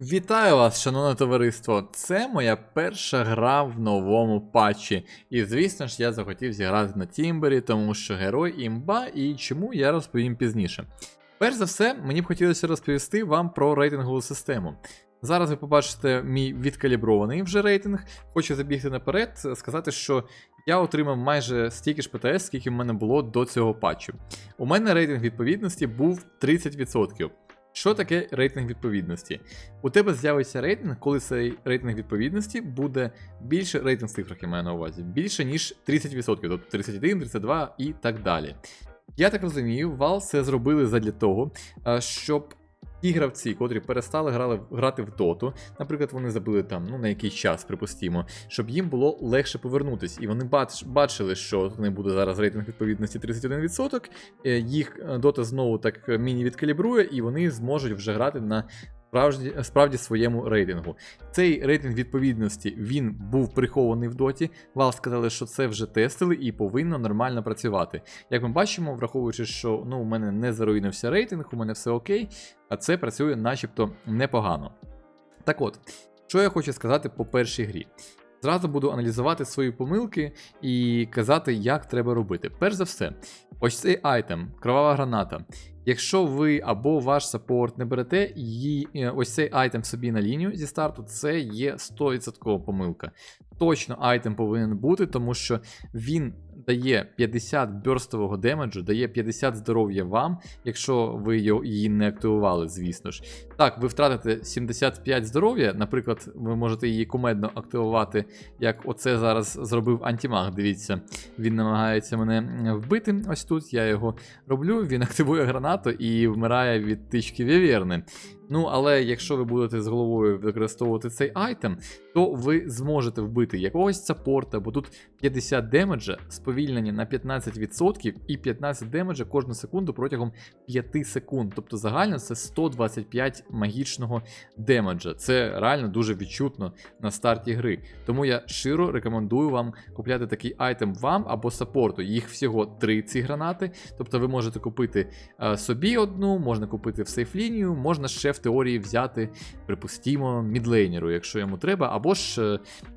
Вітаю вас, шановне товариство! Це моя перша гра в новому патчі. І звісно ж, я захотів зіграти на Тімбері, тому що герой імба і чому я розповім пізніше. Перш за все, мені б хотілося розповісти вам про рейтингову систему. Зараз ви побачите мій відкалібрований вже рейтинг. Хочу забігти наперед, сказати, що я отримав майже стільки ж ПТС, скільки в мене було до цього патчу. У мене рейтинг відповідності був 30%. Що таке рейтинг відповідності? У тебе з'явиться рейтинг, коли цей рейтинг відповідності буде більше рейтинг в я маю на увазі, більше ніж 30%, тобто 31, 32 і так далі. Я так розумію, вал це зробили задля того, щоб ті гравці, котрі перестали грали, грати в доту, наприклад, вони забили там ну, на якийсь час, припустімо, щоб їм було легше повернутись. І вони бач, бачили, що не буде зараз рейтинг відповідності 31%, е, їх е, дота знову так е, міні відкалібрує, і вони зможуть вже грати на справді, справді своєму рейтингу. Цей рейтинг відповідності він був прихований в доті. Valve сказали, що це вже тестили і повинно нормально працювати. Як ми бачимо, враховуючи, що ну, у мене не заруїнився рейтинг, у мене все окей, а це працює начебто непогано. Так от, що я хочу сказати по першій грі. Зразу буду аналізувати свої помилки і казати, як треба робити. Перш за все, ось цей айтем, кровава граната. Якщо ви або ваш саппорт не берете її, е, ось цей айтем собі на лінію зі старту, це є 100% помилка. Точно айтем повинен бути, тому що він дає 50 бёрстового демеджу, дає 50 здоров'я вам, якщо ви її не активували, звісно ж. Так, ви втратите 75 здоров'я, наприклад, ви можете її кумедно активувати, як оце зараз зробив антимаг. Дивіться, він намагається мене вбити. Ось тут я його роблю. Він активує гранату і вмирає від тички вівєрни. Ну, але якщо ви будете з головою використовувати цей айтем, то ви зможете вбити якогось саппорта, бо тут 50 демеджа, сповільнення на 15% і 15 демеджа кожну секунду протягом 5 секунд. Тобто загально це 125 магічного демеджа. Це реально дуже відчутно на старті гри. Тому я щиро рекомендую вам купляти такий айтем вам або саппорту. Їх всього 3 ці гранати. Тобто ви можете купити е, собі одну, можна купити в сейф-лінію, можна ще в теорії взяти, припустімо, мідлейнеру, якщо йому треба, або ж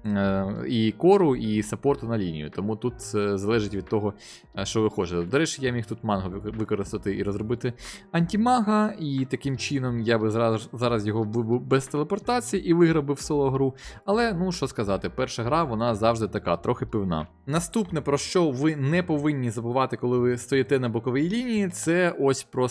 е, е, і кору, і саппорту на лінію. Тому тут е, залежить від того, що ви хочете. До речі, я міг тут манго використати і розробити антимага, і таким чином я би зараз, зараз його вбив без телепортації і виграв би в соло гру. Але ну що сказати, перша гра вона завжди така, трохи пивна. Наступне, про що ви не повинні забувати, коли ви стоїте на боковій лінії, це ось про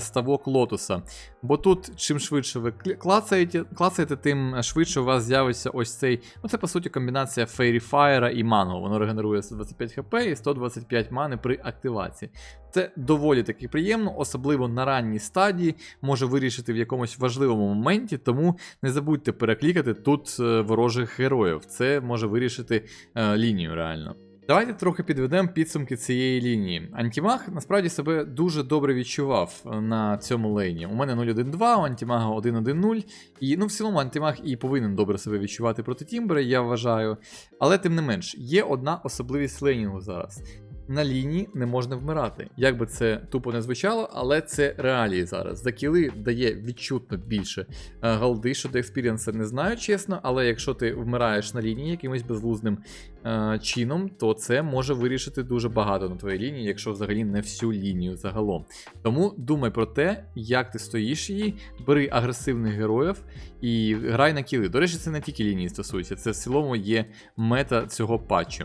ставок лотуса. Бо тут, чим швидше ви клацаєте, клацаєте, тим швидше у вас з'явиться ось цей. Ну, це по суті комбінація Fairy Fire і Манго. Воно регенерує 125 хп і 125 мани при активації. Це доволі таки приємно, особливо на ранній стадії, може вирішити в якомусь важливому моменті, тому не забудьте переклікати тут е, ворожих героїв. Це може вирішити е, лінію реально. Давайте трохи підведемо підсумки цієї лінії. Антімаг насправді себе дуже добре відчував е, на цьому лейні. У мене 0-1-2, у антімага 1-1-0. І ну, в цілому Антімах і повинен добре себе відчувати проти Тімбера, я вважаю. Але тим не менш, є одна особливість лейнінгу зараз. На лінії не можна вмирати. Як би це тупо не звучало, але це реалії зараз. За кіли дає відчутно більше е, голди, щодо експіріенса не знаю, чесно, але якщо ти вмираєш на лінії якимось безглузним е, чином, то це може вирішити дуже багато на твоїй лінії, якщо взагалі не всю лінію загалом. Тому думай про те, як ти стоїш її, бери агресивних героїв і грай на кіли. До речі, це не тільки лінії стосується, це в цілому є мета цього патчу.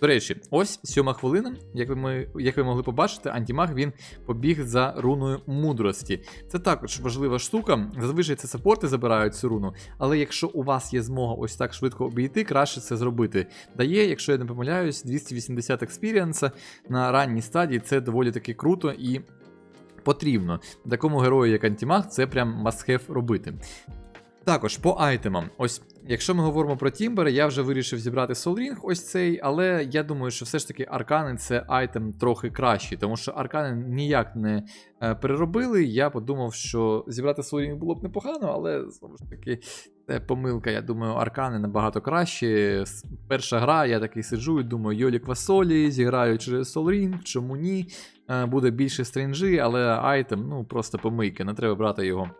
До речі, ось сьома хвилина. Як ви, ми, як ви могли побачити, антимаг він побіг за руною мудрості. Це також важлива штука. Зазвичай це саппорти забирають цю руну, але якщо у вас є змога ось так швидко обійти, краще це зробити. Дає, якщо я не помиляюсь, 280 експіріенса на ранній стадії. Це доволі таки круто і потрібно. Такому герою, як антимаг, це прям must-have робити. Також по айтемам. Ось, якщо ми говоримо про Тімбера, я вже вирішив зібрати Soul Ring ось цей, але я думаю, що все ж таки аркани це айтем трохи кращий, тому що аркани ніяк не е, переробили. Я подумав, що зібрати Soul Ring було б непогано, але знову ж таки. Це помилка, я думаю, аркани набагато краще. Перша гра, я такий сиджу і думаю, Йолі Квасолі, зіграю через Soul Ring, чому ні? Е, Буде більше стрінджі, але айтем, ну просто помийки, не треба брати його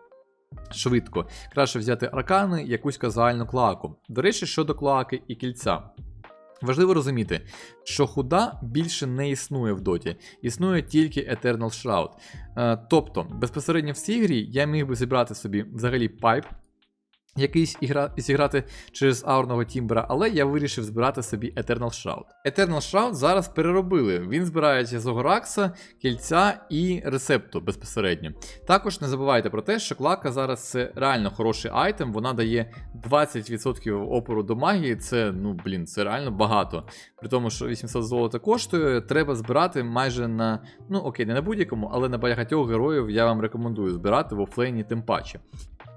швидко. Краще взяти аркани, якусь казуальну клаку. До речі, щодо клаки і кільця. Важливо розуміти, що худа більше не існує в доті, існує тільки Eternal Shroud. Е, тобто, безпосередньо в цій грі я міг би зібрати собі взагалі пайп, якийсь і гра... і зіграти через аурного тімбера, але я вирішив збирати собі Eternal Shroud. Eternal Shroud зараз переробили. Він збирається з Огоракса, кільця і рецепту безпосередньо. Також не забувайте про те, що клака зараз це реально хороший айтем, вона дає 20% опору до магії. Це, ну блін, це реально багато. При тому, що 800 золота коштує, треба збирати майже на. Ну окей, не на будь-якому, але на багатьох героїв я вам рекомендую збирати в офлейні тим паче.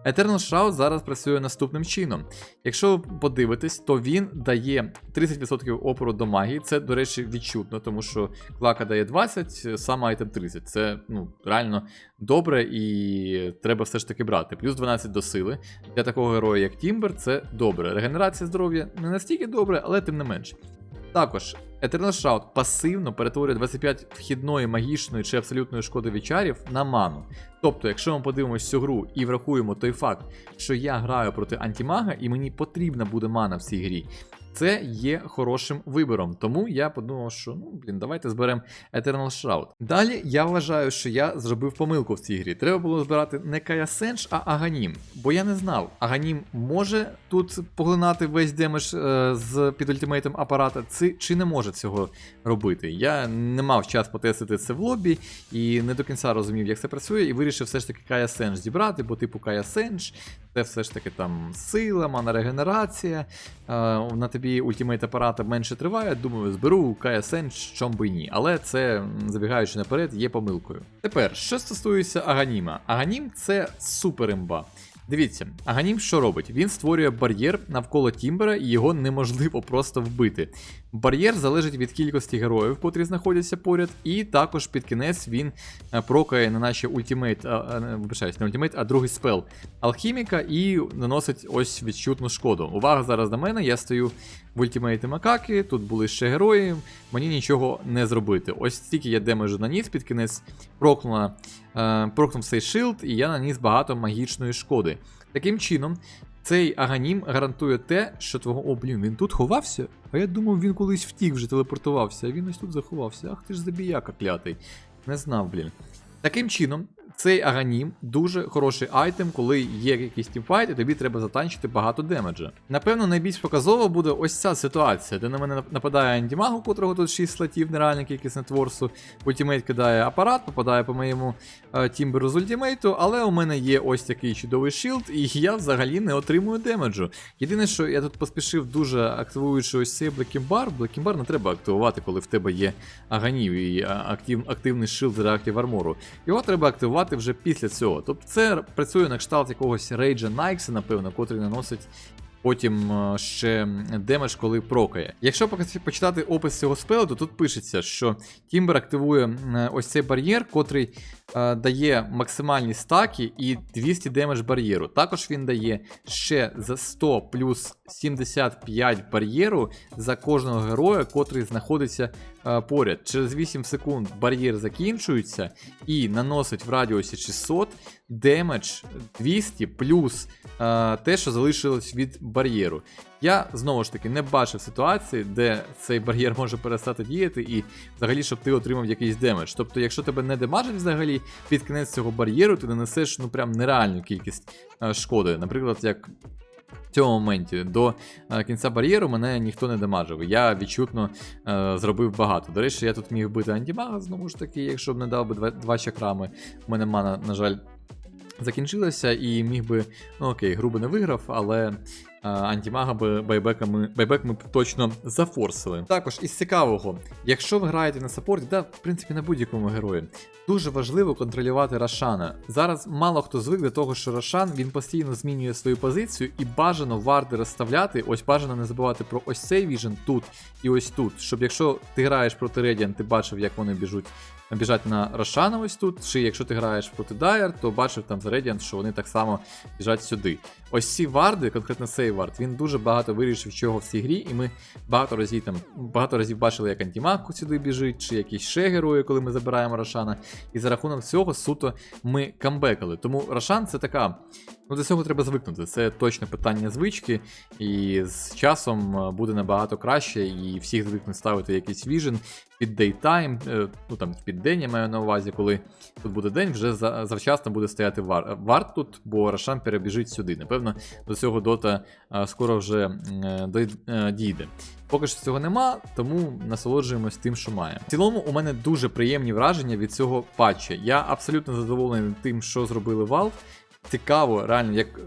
Eternal Shroud зараз працює наступним чином. Якщо ви подивитесь, то він дає 30% опору до магії. Це, до речі, відчутно, тому що клака дає 20, сам айтем 30. Це ну, реально добре і треба все ж таки брати. Плюс 12 до сили. Для такого героя, як Тімбер, це добре. Регенерація здоров'я не настільки добре, але тим не менше. Також Eternal Shroud пасивно перетворює 25 вхідної магічної чи абсолютної шкоди від чарів на ману. Тобто, якщо ми подивимось цю гру і врахуємо той факт, що я граю проти антимага і мені потрібна буде мана в цій грі, це є хорошим вибором. Тому я подумав, що ну блін, давайте зберемо Eternal Shroud. Далі я вважаю, що я зробив помилку в цій грі. Треба було збирати не Кая Сенж, а Аганім. Бо я не знав, Аганім може тут поглинати весь демедж е, з під ультимейтом апарата, чи, чи не може цього робити. Я не мав час потестити це в лобі і не до кінця розумів, як це працює, і вирішив все ж таки Кая Сенж зібрати, бо типу Кая Сенж це все ж таки там сила, мана регенерація. Е, на тобі ультимейт апарата менше триває. Думаю, зберу Сенж, чом би ні. Але це, забігаючи наперед, є помилкою. Тепер, що стосується Аганіма, Аганім це супер імба. Дивіться, Аганім що робить? Він створює бар'єр навколо Тімбера і його неможливо просто вбити. Бар'єр залежить від кількості героїв, котрі знаходяться поряд, і також під кінець він е, прокає на наші ультимейт, а, а, вибачаюсь, не ультимейт, а другий спел алхіміка і наносить ось відчутну шкоду. Увага зараз на мене, я стою в ультимейті Макаки, тут були ще герої, мені нічого не зробити. Ось стільки я демеджу наніс, під кінець е, прокнув цей шилд, і я наніс багато магічної шкоди. Таким чином, цей аганім гарантує те, що твого. О, блін, він тут ховався? А я думав, він колись втік вже телепортувався, а він ось тут заховався. Ах ти ж забіяка клятий. Не знав, блін. Таким чином, цей аганім дуже хороший айтем, коли є якийсь тімфайт, і тобі треба затанчити багато демеджа. Напевно, найбільш показово буде ось ця ситуація, де на мене нападає антимаг, у котрого тут 6 слотів, нереальна кількість нетворсу. Ультимейт кидає апарат, попадає по моєму е, тімберу з ультимейту, але у мене є ось такий чудовий шилд, і я взагалі не отримую демеджу. Єдине, що я тут поспішив дуже активуючи ось цей блекімбар. Блекімбар не треба активувати, коли в тебе є аганів і актив, активний шилд реактив армору. Його треба активувати вже після цього. Тобто це працює на кшталт якогось рейджа Найкса, напевно, котрий наносить. Потім е, ще демедж, коли прокає. Якщо почитати опис цього спелу, то тут пишеться, що Тімбер активує е, ось цей бар'єр, котрий дає максимальні стаки і 200 демедж бар'єру. Також він дає ще за 100 плюс 75 бар'єру за кожного героя, котрий знаходиться е, поряд. Через 8 секунд бар'єр закінчується і наносить в радіусі 600 демедж 200 плюс е, те, що залишилось від бар'єру. Я знову ж таки не бачив ситуації, де цей бар'єр може перестати діяти, і взагалі, щоб ти отримав якийсь демедж. Тобто, якщо тебе не демажить взагалі під кінець цього бар'єру, ти нанесеш ну прям нереальну кількість е, шкоди. Наприклад, як в цьому моменті до е, кінця бар'єру мене ніхто не дамажив. Я відчутно е, зробив багато. До речі, я тут міг бити антимага, знову ж таки, якщо б не дав би два, два чакрами. У мене мана, на жаль, закінчилася, і міг би, ну окей, грубо не виграв, але а, антимага би байбеками, байбек ми точно зафорсили. Також із цікавого, якщо ви граєте на саппорті, да, в принципі, на будь-якому герої, дуже важливо контролювати Рошана. Зараз мало хто звик до того, що Рошан він постійно змінює свою позицію і бажано варди розставляти. Ось бажано не забувати про ось цей віжен тут і ось тут. Щоб якщо ти граєш проти Radiant, ти бачив, як вони біжуть біжать на Рошана ось тут, чи якщо ти граєш проти Дайер, то бачив там за Radiant, що вони так само біжать сюди. Ось ці варди, конкретно цей вард, він дуже багато вирішив чого в цій грі, і ми багато разів там багато разів бачили, як антимаг сюди біжить, чи якісь ще герої, коли ми забираємо Рошана. І за рахунок цього суто ми камбекали. Тому Рошан це така. Ну, до цього треба звикнути. Це точно питання звички, і з часом е, буде набагато краще, і всіх звикнуть ставити якийсь віжен під дейтайм, ну там під день я маю на увазі, коли тут буде день, вже за- завчасно буде стояти вар. Варт тут, бо Рошан перебіжить сюди. Напевно, до цього дота е, скоро вже е, дійде. Поки що цього нема, тому насолоджуємось тим, що має. В цілому, у мене дуже приємні враження від цього патча. Я абсолютно задоволений тим, що зробили Valve. Цікаво, реально, як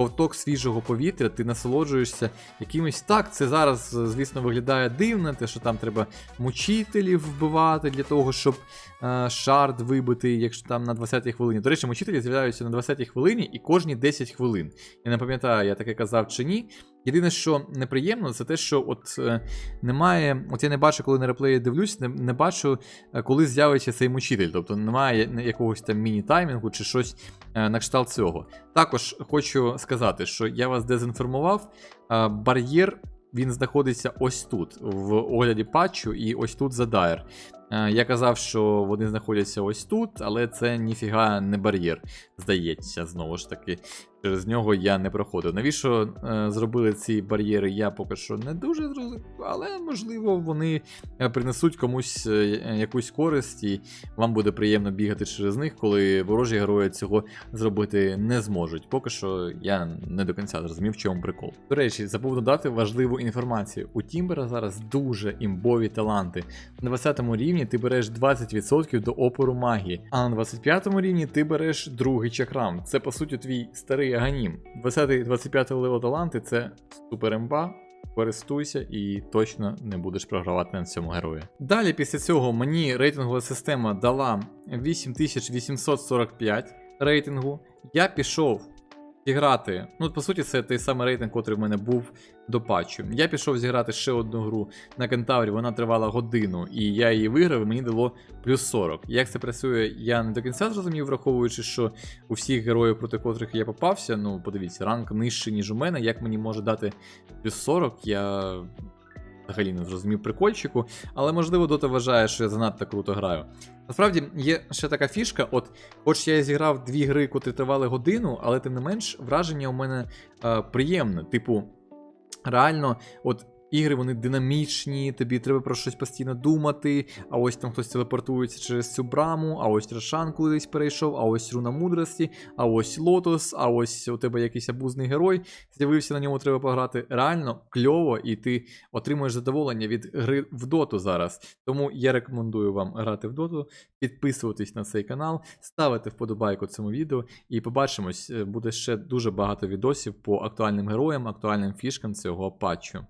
ковток свіжого повітря, ти насолоджуєшся якимось так. Це зараз, звісно, виглядає дивно, те, що там треба мучителів вбивати для того, щоб е, шард вибити, якщо там на 20-й хвилині. До речі, мучителі з'являються на 20-й хвилині і кожні 10 хвилин. Я не пам'ятаю, я таке казав чи ні. Єдине, що неприємно, це те, що от е, немає. От я не бачу, коли на реплеї дивлюсь, не, не бачу, е, коли з'явиться цей мучитель. Тобто немає якогось там міні-таймінгу чи щось е, на кшталт цього. Також хочу сказати, що я вас дезінформував. Е, бар'єр він знаходиться ось тут, в огляді патчу, і ось тут за Дайр. Е, Я казав, що вони знаходяться ось тут, але це ніфіга не бар'єр, здається, знову ж таки. Через нього я не проходив. Навіщо е, зробили ці бар'єри, я поки що не дуже зрозумів, але можливо вони е, принесуть комусь е, якусь користь, і вам буде приємно бігати через них, коли ворожі герої цього зробити не зможуть. Поки що я не до кінця зрозумів, в чому прикол. До речі, забув додати важливу інформацію. У Тімбера зараз дуже імбові таланти. На 20 рівні ти береш 20% до опору магії, а на 25 рівні ти береш другий чакрам. Це по суті твій старий аганім. 20-25 левел таланти це супер імба. Користуйся і точно не будеш програвати на цьому герої. Далі після цього мені рейтингова система дала 8845 рейтингу. Я пішов зіграти. Ну, по суті, це той самий рейтинг, який в мене був до патчу. Я пішов зіграти ще одну гру на кентаврі, вона тривала годину, і я її виграв, і мені дало плюс 40. Як це працює, я не до кінця зрозумів, враховуючи, що у всіх героїв, проти котрих я попався, ну подивіться, ранг нижчий, ніж у мене. Як мені може дати плюс 40, я взагалі не зрозумів прикольчику, але можливо Дота вважає, що я занадто круто граю. Насправді є ще така фішка, от хоч я зіграв дві гри, котрі тривали годину, але тим не менш враження у мене е, приємне. Типу, реально, от. Ігри вони динамічні, тобі треба про щось постійно думати. А ось там хтось телепортується через цю браму, а ось Рошан кудись перейшов, а ось руна мудрості, а ось Лотос, а ось у тебе якийсь абузний герой. З'явився на ньому треба пограти. Реально кльово, і ти отримуєш задоволення від гри в доту зараз. Тому я рекомендую вам грати в доту, підписуватись на цей канал, ставити вподобайку цьому відео, і побачимось. Е, Буде ще дуже багато відосів по актуальним героям, актуальним фішкам цього патчу.